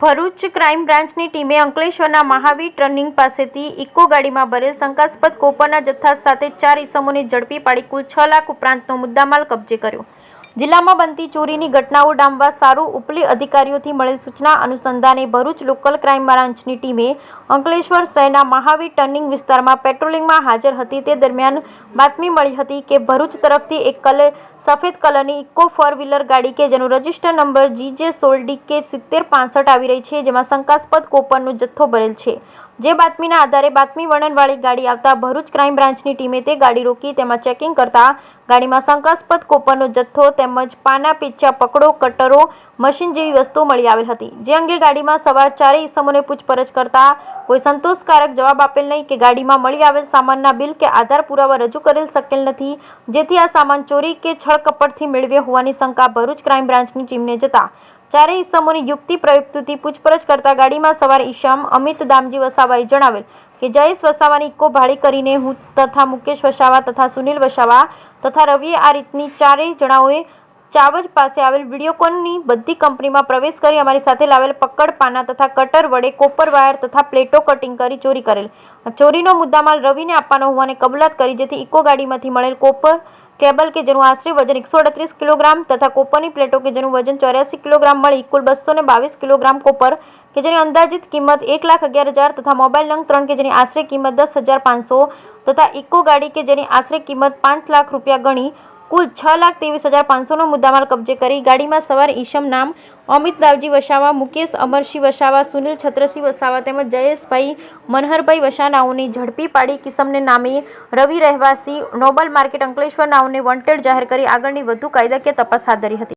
Bharuch crime બ્રાન્ચની ટીમે અંકલેશ્વરના મહાવીર ટર્નિંગ પાસેથી ઇકો ગાડીમાં ભરેલ શંકાસ્પદ કોપરના જથ્થા સાથે ચાર ઇસમોને ઝડપી પાડી કુલ છ લાખ ઉપરાંતનો મુદ્દામાલ કબજે કર્યો. જિલ્લામાં બનતી ચોરીની ઘટનાઓ ડામવા સારું ઉપલી અધિકારીઓથી મળેલ સૂચના અનુસંધાને ભરૂચ લોકલ ક્રાઇમ બ્રાન્ચની ટીમે અંકલેશ્વર શહેરના મહાવીર ટર્નિંગ વિસ્તારમાં પેટ્રોલિંગમાં હાજર હતી. તે દરમિયાન બાતમી મળી હતી કે ભરૂચ તરફથી એક કલર સફેદ કલરની ઇકો ફોર વ્હીલર ગાડી કે જેનો રજિસ્ટર નંબર જીજે સોળ ડીકે સિત્તેર પાસઠ આવી રહી છે, જેમાં શંકાસ્પદ કોપરનો જથ્થો ભરેલ છે. જે બાતમીના આધારે બાતમી વર્ણનવાળી ગાડી આવતા ભરૂચ ક્રાઇમ બ્રાન્ચની ટીમે તે ગાડી રોકી તેમાં ચેકિંગ કરતા ગાડીમાં શંકાસ્પદ કોપરનો જથ્થો તેમજ પાના પીછા પકડો, કટરો, મશીન જેવી વસ્તુઓ મળી આવેલ હતી. જે અંગે ગાડીમાં સવાર ચારેય ઇસમોને પૂછપરછ કરતા કોઈ સંતોષકારક જવાબ આપેલ નહીં કે ગાડીમાં મળી આવેલ સામાનના બિલ કે આધાર પુરાવા રજૂ કરેલ શકેલ નથી, જેથી આ સામાન ચોરી કે છળકપટથી મેળવ્યો હોવાની શંકા ભરૂચ ક્રાઇમ બ્રાન્ચની ટીમને જતા ચારેય ઇસમોની યુક્તિ પ્રયુક્તિથી પૂછપરછ કરતા ગાડીમાં સવાર ઈશામ અમિત દામજી વસાવાએ જણાવેલ કે, જયેશ વસાવાની ઇક્કો ભાડી કરીને હું તથા મુકેશ વસાવા તથા સુનિલ વસાવા તથા રવિએ આ રીતની ચારેય જણાઓએ ચાવજ પાસે આવેલ વિડીયોકોનની બધી કંપનીમાં પ્રવેશ કરી અમારી સાથે લાવેલ પકડ પાના તથા કટર વડે કોપર વાયર તથા પ્લેટો કટિંગ કરી ચોરી કરેલ. ચોરીનો મુદ્દામાલ રવિને આપવાનો હોવાની કબૂલાત કરી, જેથી ઇકો ગાડીમાંથી મળેલ કોપર કેબલ કે જેનું આશરે વજન એકસો અડત્રીસ કિલોગ્રામ તથા કોપરની પ્લેટો કે જેનું વજન ચોર્યાસી કિલોગ્રામ મળી, કુલ બસો ને બાવીસ કિલોગ્રામ કોપર કે જેની અંદાજિત કિંમત એક લાખ અગિયાર હજાર તથા મોબાઈલ નંગ ત્રણ કે જેની આશરે કિંમત દસ હજાર પાંચસો તથા ઇકો ગાડી કે જેની આશરે કિંમત પાંચ લાખ રૂપિયા ગણી કુલ છ લાખ ત્રેવીસ હજાર પાંચસોનો મુદ્દામાલ કબજે કરી ગાડીમાં સવાર ઈશમ નામ, અમિત દાવજી વસાવા, મુકેશ અમરસિંહ વસાવા, સુનિલ છત્રસિંહ વસાવા તેમજ જયેશભાઈ મનહરભાઈ વસાનાઓની ઝડપી પાડી કિસમને નામે રવિ રહેવાસી નોબલ માર્કેટ અંકલેશ્વર નાઓને વોન્ટેડ જાહેર કરી આગળની વધુ કાયદાકીય તપાસ હાથ ધરી હતી.